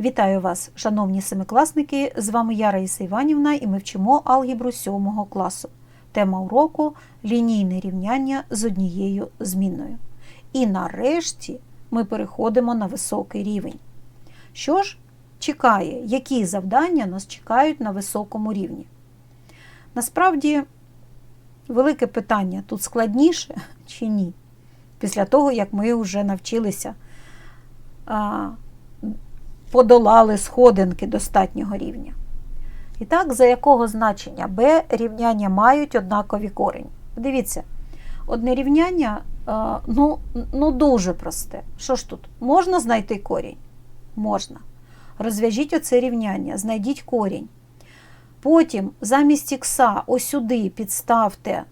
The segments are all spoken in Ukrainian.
Вітаю вас, шановні семикласники! З вами я Раїса Іванівна і ми вчимо алгебру 7 класу. Тема уроку лінійне рівняння з однією змінною. І нарешті ми переходимо на високий рівень. Що ж чекає, які завдання нас чекають на високому рівні? Насправді, велике питання тут складніше чи ні? Після того, як ми вже навчилися подолали сходинки достатнього рівня. І так, за якого значення b рівняння мають однакові корені? Дивіться, одне рівняння ну, ну дуже просте. Що ж тут? Можна знайти корінь? Можна. Розв'яжіть оце рівняння, знайдіть корінь. Потім замість х ось сюди підставте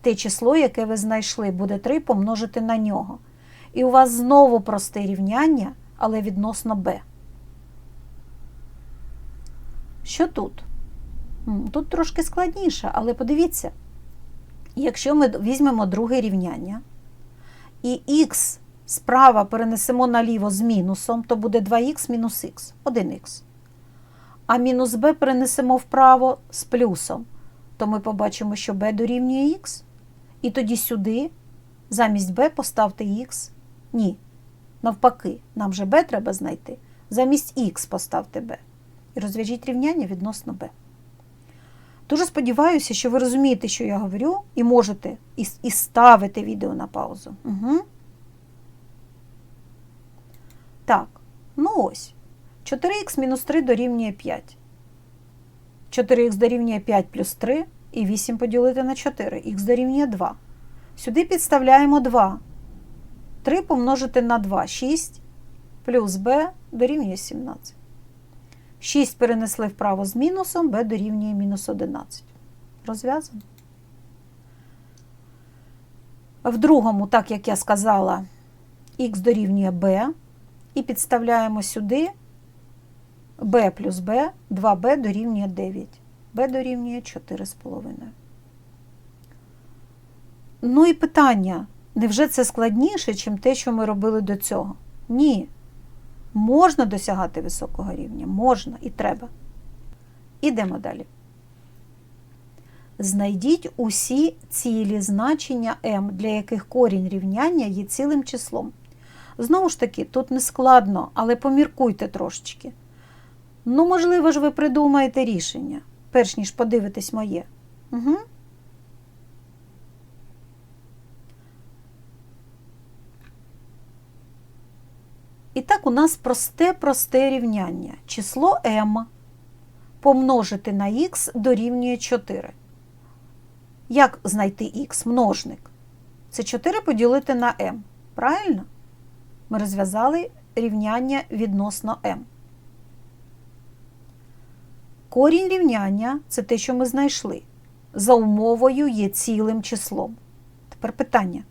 те число, яке ви знайшли, буде 3 помножити на нього. І у вас знову просте рівняння, але відносно b. Що тут? Тут трошки складніше, але подивіться, якщо ми візьмемо друге рівняння і х справа перенесемо наліво з мінусом, то буде 2х мінус х, 1х. А мінус b перенесемо вправо з плюсом, то ми побачимо, що b дорівнює х. І тоді сюди замість b поставте х. Ні. Навпаки, нам же b треба знайти. Замість х поставте b. І розв'яжіть рівняння відносно b. Дуже сподіваюся, що ви розумієте, що я говорю, і можете і, і ставити відео на паузу. Угу. Так, ну ось. 4х мінус 3 дорівнює 5. 4х дорівнює 5 плюс 3 і 8 поділити на 4. Х дорівнює 2. Сюди підставляємо 2. 3 помножити на 2 6 плюс b дорівнює 17. 6 перенесли вправо з мінусом, b дорівнює мінус 11. Розв'язано. В другому, так як я сказала, х дорівнює b. І підставляємо сюди b плюс b, 2b дорівнює 9. b дорівнює 4,5. Ну і питання, невже це складніше, ніж те, що ми робили до цього? Ні. Можна досягати високого рівня? Можна і треба. Ідемо далі. Знайдіть усі цілі значення m, для яких корінь рівняння є цілим числом. Знову ж таки, тут не складно, але поміркуйте трошечки. Ну, можливо ж, ви придумаєте рішення, перш ніж подивитесь моє. Угу. І так у нас просте-просте рівняння. Число m помножити на х дорівнює 4. Як знайти х? Множник. Це 4 поділити на m. Правильно? Ми розв'язали рівняння відносно m. Корінь рівняння це те, що ми знайшли. За умовою є цілим числом. Тепер питання.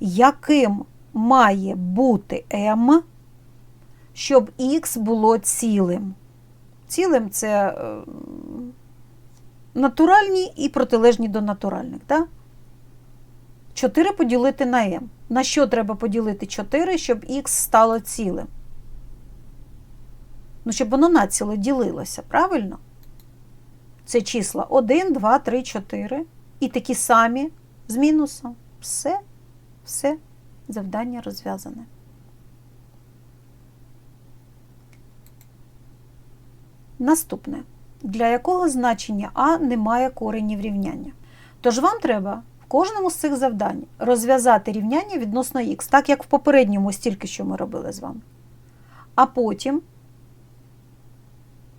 Яким має бути m, щоб х було цілим? Цілим це е, натуральні і протилежні до натуральних. Так? 4 поділити на m. На що треба поділити 4, щоб х стало цілим? Ну, щоб воно націло ділилося, правильно? Це числа 1, 2, 3, 4. І такі самі з мінусом. Все, все, завдання розв'язане. Наступне. Для якого значення А немає коренів рівняння? Тож вам треба в кожному з цих завдань розв'язати рівняння відносно х, так як в попередньому стільки, що ми робили з вами. А потім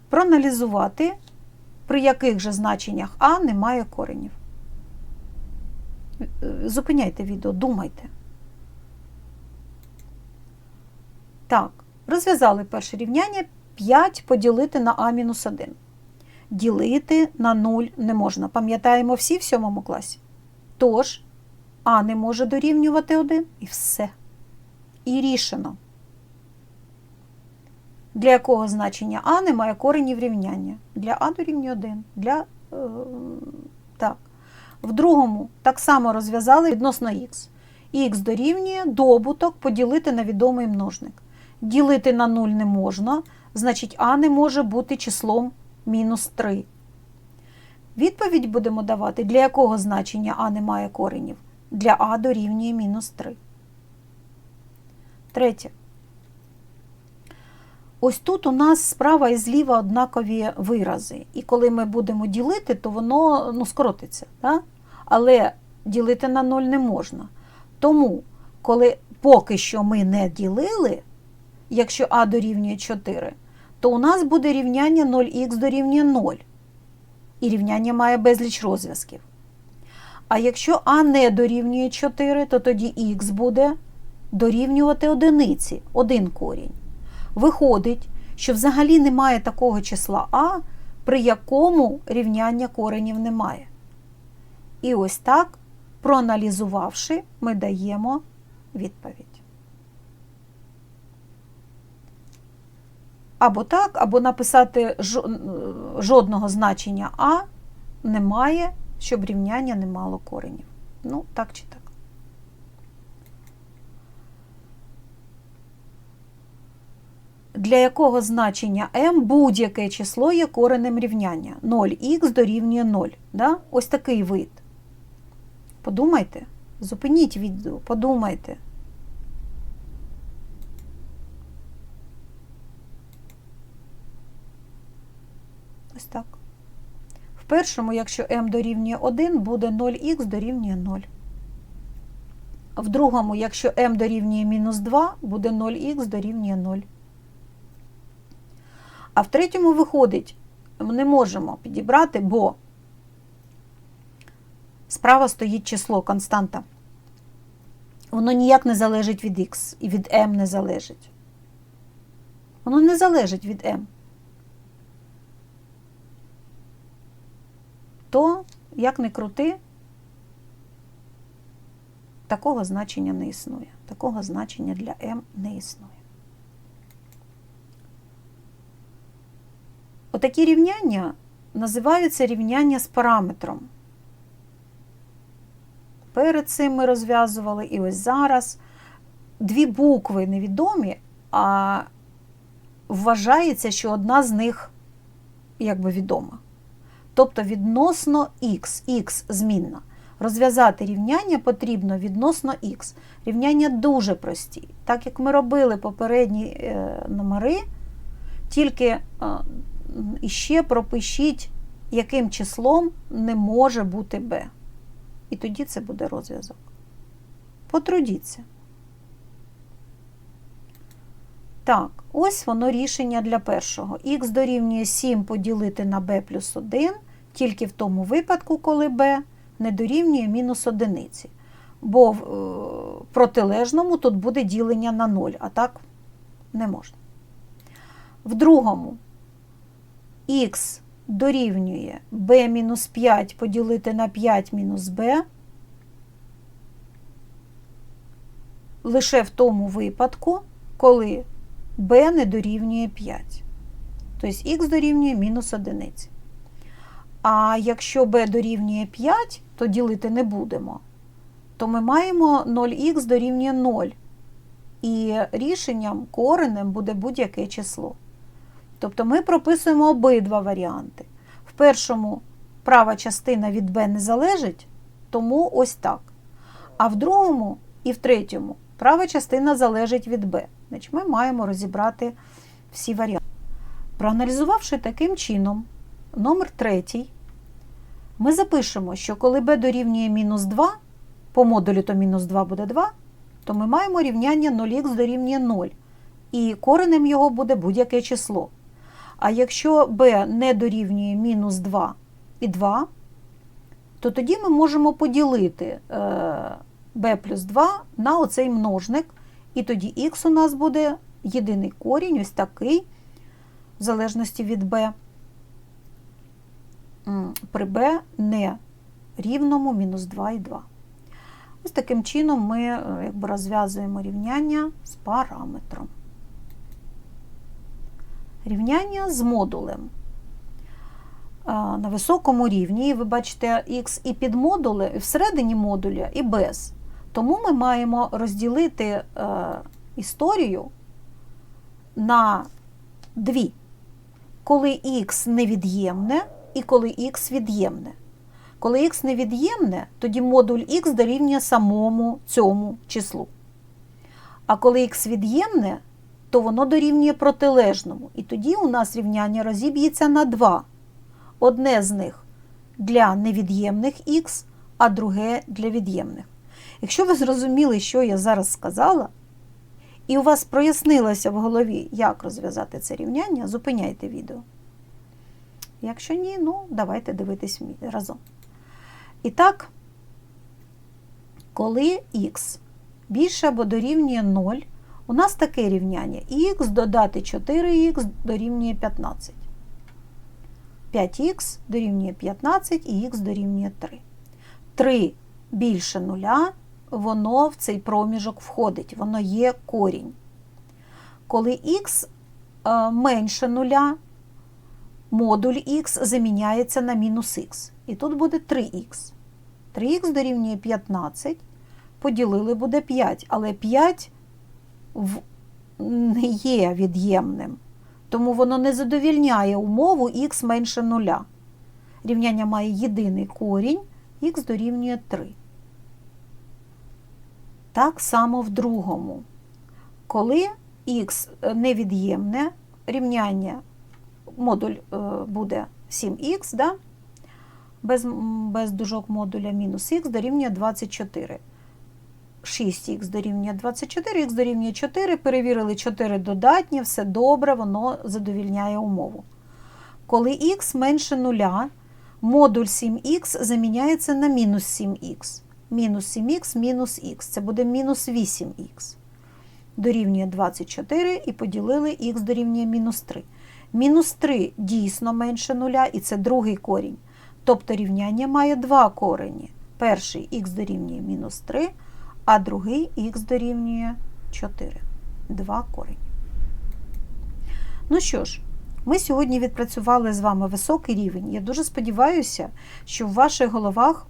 проаналізувати, при яких же значеннях А немає коренів. Зупиняйте відео, думайте. Так, розв'язали перше рівняння 5 поділити на А-1. Ділити на 0 не можна. Пам'ятаємо всі в сьомому класі. Тож, А не може дорівнювати 1 і все. І рішено. Для якого значення А немає коренів рівняння? Для А дорівнює 1. Для, е, так. В другому так само розв'язали відносно х. Х дорівнює добуток поділити на відомий множник. Ділити на 0 не можна. Значить А не може бути числом мінус 3. Відповідь будемо давати, для якого значення А не має коренів? Для А дорівнює мінус 3. Третє. Ось тут у нас справа і зліва однакові вирази. І коли ми будемо ділити, то воно ну, скоротиться. Да? Але ділити на 0 не можна. Тому, коли поки що ми не ділили, якщо А дорівнює 4, то у нас буде рівняння 0х дорівнює 0. І рівняння має безліч розв'язків. А якщо А не дорівнює 4, то тоді х буде дорівнювати одиниці, один корінь. Виходить, що взагалі немає такого числа А, при якому рівняння коренів немає. І ось так, проаналізувавши, ми даємо відповідь. Або так, або написати жодного значення А немає, щоб рівняння не мало коренів. Ну, так чи так. Для якого значення m будь-яке число є коренем рівняння. 0х дорівнює 0. Да? Ось такий вид. Подумайте, зупиніть відео, подумайте. Ось так. В першому, якщо m дорівнює 1, буде 0х дорівнює 0. В другому, якщо m дорівнює мінус 2, буде 0х дорівнює 0. А в третьому виходить, ми не можемо підібрати, бо справа стоїть число константа. Воно ніяк не залежить від х і від m не залежить. Воно не залежить від m. То, як не крути, такого значення не існує. Такого значення для m не існує. Отакі рівняння називаються рівняння з параметром. Перед цим ми розв'язували і ось зараз дві букви невідомі, а вважається, що одна з них якби відома. Тобто відносно х, х змінна. Розв'язати рівняння потрібно відносно х. Рівняння дуже прості. Так як ми робили попередні е, номери, тільки е, іще пропишіть, яким числом не може бути b. І тоді це буде розв'язок. Потрудіться. Так, ось воно рішення для першого. Х дорівнює 7 поділити на b плюс 1, тільки в тому випадку, коли b не дорівнює мінус одиниці. Бо в е, протилежному тут буде ділення на 0, а так не можна. В другому х дорівнює b-5 поділити на 5 мінус b, лише в тому випадку, коли b не дорівнює 5. Тобто х дорівнює мінус 1. А якщо b дорівнює 5, то ділити не будемо, то ми маємо 0х дорівнює 0. І рішенням коренем буде будь-яке число. Тобто ми прописуємо обидва варіанти. В першому права частина від b не залежить, тому ось так. А в другому і в третьому права частина залежить від b. Значить, Ми маємо розібрати всі варіанти. Проаналізувавши таким чином номер третій, ми запишемо, що коли b дорівнює мінус 2, по модулю то мінус 2 буде 2, то ми маємо рівняння 0х дорівнює 0. І коренем його буде будь-яке число. А якщо b не дорівнює мінус 2 і 2, то тоді ми можемо поділити b плюс 2 на оцей множник, і тоді х у нас буде єдиний корінь, ось такий, в залежності від b, при b не рівному мінус 2 і 2. Ось таким чином ми е, якби, розв'язуємо рівняння з параметром рівняння з модулем. На високому рівні, ви бачите, Х і під модули, і всередині модуля, і без. Тому ми маємо розділити е, історію на дві. Коли х невід'ємне і коли х від'ємне. Коли х невід'ємне, тоді модуль х дорівнює самому цьому числу. А коли х від'ємне, то воно дорівнює протилежному. І тоді у нас рівняння розіб'ється на два. Одне з них для невід'ємних х, а друге для від'ємних. Якщо ви зрозуміли, що я зараз сказала, і у вас прояснилося в голові, як розв'язати це рівняння, зупиняйте відео. Якщо ні, ну давайте дивитись разом. І так, коли х більше або дорівнює 0, у нас таке рівняння х додати 4х дорівнює 15. 5х дорівнює 15 і х дорівнює 3. 3 більше нуля, воно в цей проміжок входить, воно є корінь. Коли х е, менше нуля, модуль х заміняється на мінус х. І тут буде 3х. 3х дорівнює 15, поділили буде 5, але 5 в- не є від'ємним, тому воно не задовільняє умову х менше нуля. Рівняння має єдиний корінь, х дорівнює 3. Так само в другому. Коли х невід'ємне, рівняння модуль е, буде 7х, да? без, без дужок модуля мінус х дорівнює 24. 6х дорівнює 24, х дорівнює 4, перевірили 4 додатні, все добре, воно задовільняє умову. Коли х менше нуля, модуль 7х заміняється на мінус 7х. Мінус 7х мінус х. Це буде мінус 8х. Дорівнює 24 і поділили х дорівнює мінус 3. Мінус 3 дійсно менше нуля, і це другий корінь. Тобто рівняння має два корені. Перший х дорівнює мінус 3, а другий х дорівнює 4. Два корені. Ну що ж, ми сьогодні відпрацювали з вами високий рівень. Я дуже сподіваюся, що в ваших головах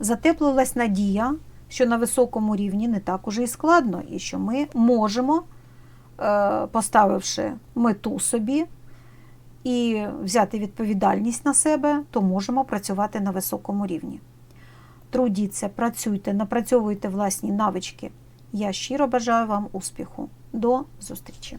затеплилась надія, що на високому рівні не так уже і складно, і що ми можемо, поставивши мету собі і взяти відповідальність на себе, то можемо працювати на високому рівні. Трудіться, працюйте, напрацьовуйте власні навички. Я щиро бажаю вам успіху. До зустрічі!